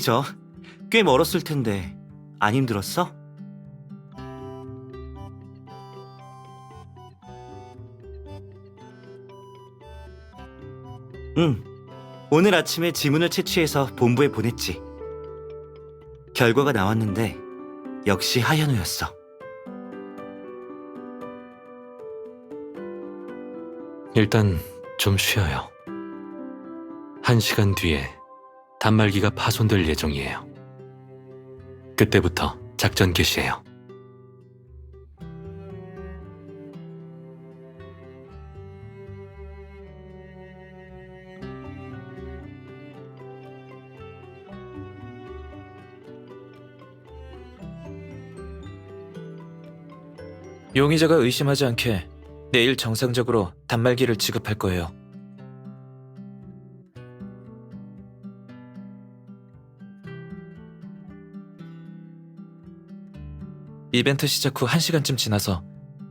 저. 꽤 멀었을 텐데 안 힘들었어? 응. 오늘 아침에 지문을 채취해서 본부에 보냈지. 결과가 나왔는데 역시 하현우였어. 일단 좀 쉬어요. 한 시간 뒤에 단말기가 파손될 예정이에요. 그때부터 작전 개시해요. 용의자가 의심하지 않게 내일 정상적으로 단말기를 지급할 거예요. 이벤트 시작 후 1시간쯤 지나서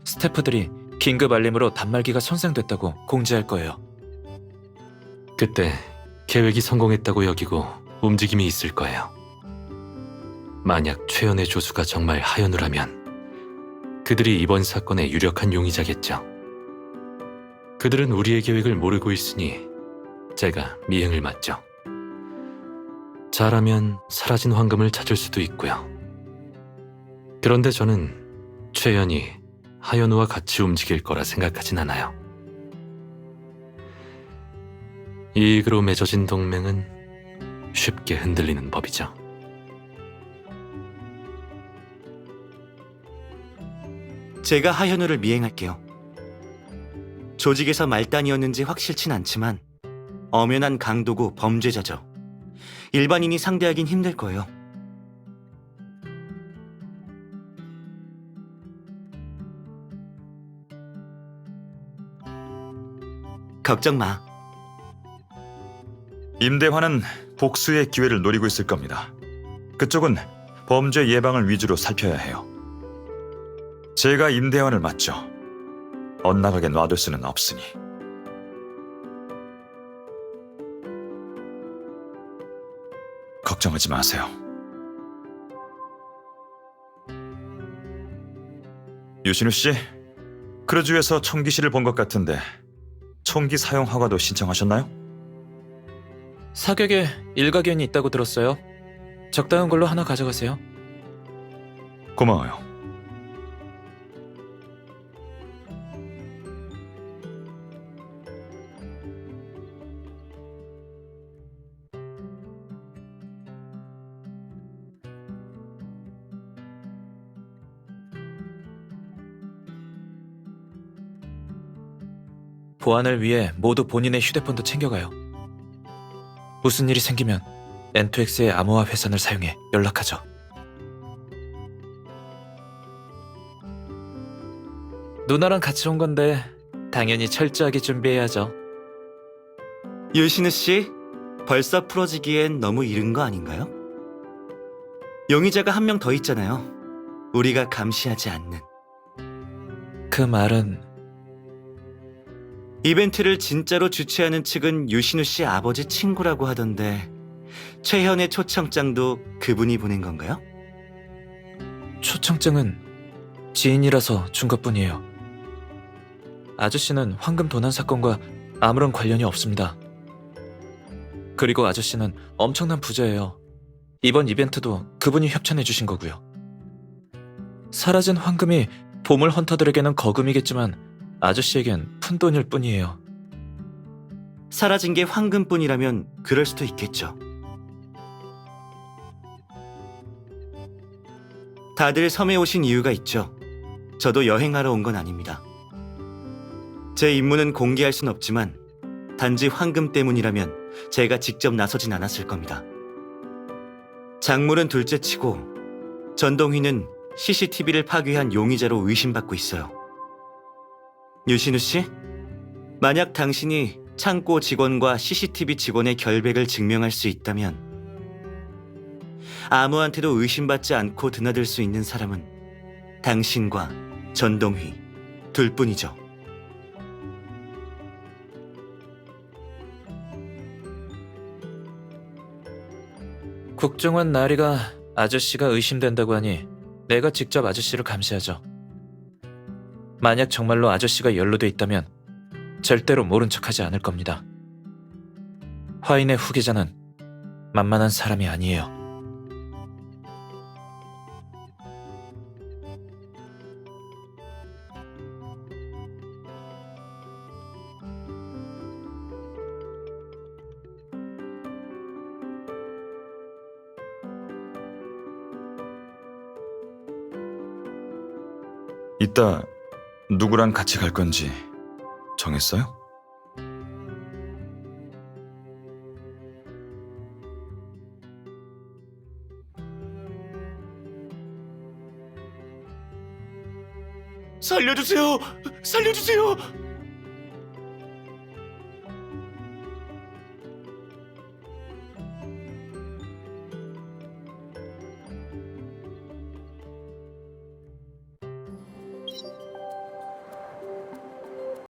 스태프들이 긴급 알림으로 단말기가 손상됐다고 공지할 거예요. 그때 계획이 성공했다고 여기고 움직임이 있을 거예요. 만약 최연의 조수가 정말 하연우라면 그들이 이번 사건의 유력한 용의자겠죠. 그들은 우리의 계획을 모르고 있으니 제가 미행을 맡죠. 잘하면 사라진 황금을 찾을 수도 있고요. 그런데 저는 최연이 하연우와 같이 움직일 거라 생각하진 않아요. 이익으로 맺어진 동맹은 쉽게 흔들리는 법이죠. 제가 하현우를 미행할게요. 조직에서 말단이었는지 확실치 않지만 엄연한 강도고 범죄자죠. 일반인이 상대하긴 힘들 거예요. 걱정 마. 임대환은 복수의 기회를 노리고 있을 겁니다. 그쪽은 범죄 예방을 위주로 살펴야 해요. 제가 임대환을 맡죠. 엇나가게 놔둘 수는 없으니. 걱정하지 마세요. 유신우 씨, 크루즈에서 총기실을 본것 같은데 총기 사용 허가도 신청하셨나요? 사격에 일가견이 있다고 들었어요. 적당한 걸로 하나 가져가세요. 고마워요. 보안을 위해 모두 본인의 휴대폰도 챙겨가요. 무슨 일이 생기면 N2X의 암호화 회선을 사용해 연락하죠. 누나랑 같이 온 건데 당연히 철저하게 준비해야죠. 유신우 씨, 벌써 풀어지기엔 너무 이른 거 아닌가요? 용의자가 한 명 더 있잖아요. 우리가 감시하지 않는. 그 말은 이벤트를 진짜로 주최하는 측은 유신우 씨 아버지 친구라고 하던데 최현의 초청장도 그분이 보낸 건가요? 초청장은 지인이라서 준 것뿐이에요. 아저씨는 황금 도난 사건과 아무런 관련이 없습니다. 그리고 아저씨는 엄청난 부자예요. 이번 이벤트도 그분이 협찬해 주신 거고요. 사라진 황금이 보물 헌터들에게는 거금이겠지만 아저씨에겐 푼돈일 뿐이에요. 사라진 게 황금뿐이라면 그럴 수도 있겠죠. 다들 섬에 오신 이유가 있죠. 저도 여행하러 온 건 아닙니다. 제 임무는 공개할 순 없지만 단지 황금 때문이라면 제가 직접 나서진 않았을 겁니다. 작물은 둘째치고 전동휘는 CCTV를 파괴한 용의자로 의심받고 있어요. 유신우 씨, 만약 당신이 창고 직원과 CCTV 직원의 결백을 증명할 수 있다면 아무한테도 의심받지 않고 드나들 수 있는 사람은 당신과 전동휘 둘뿐이죠. 국정원 나리가 아저씨가 의심된다고 하니 내가 직접 아저씨를 감시하죠. 만약 정말로 아저씨가 연루돼 있다면 절대로 모른 척하지 않을 겁니다. 화인의 후계자는 만만한 사람이 아니에요. 이따 누구랑 같이 갈 건지 정했어요? 살려주세요! 살려주세요!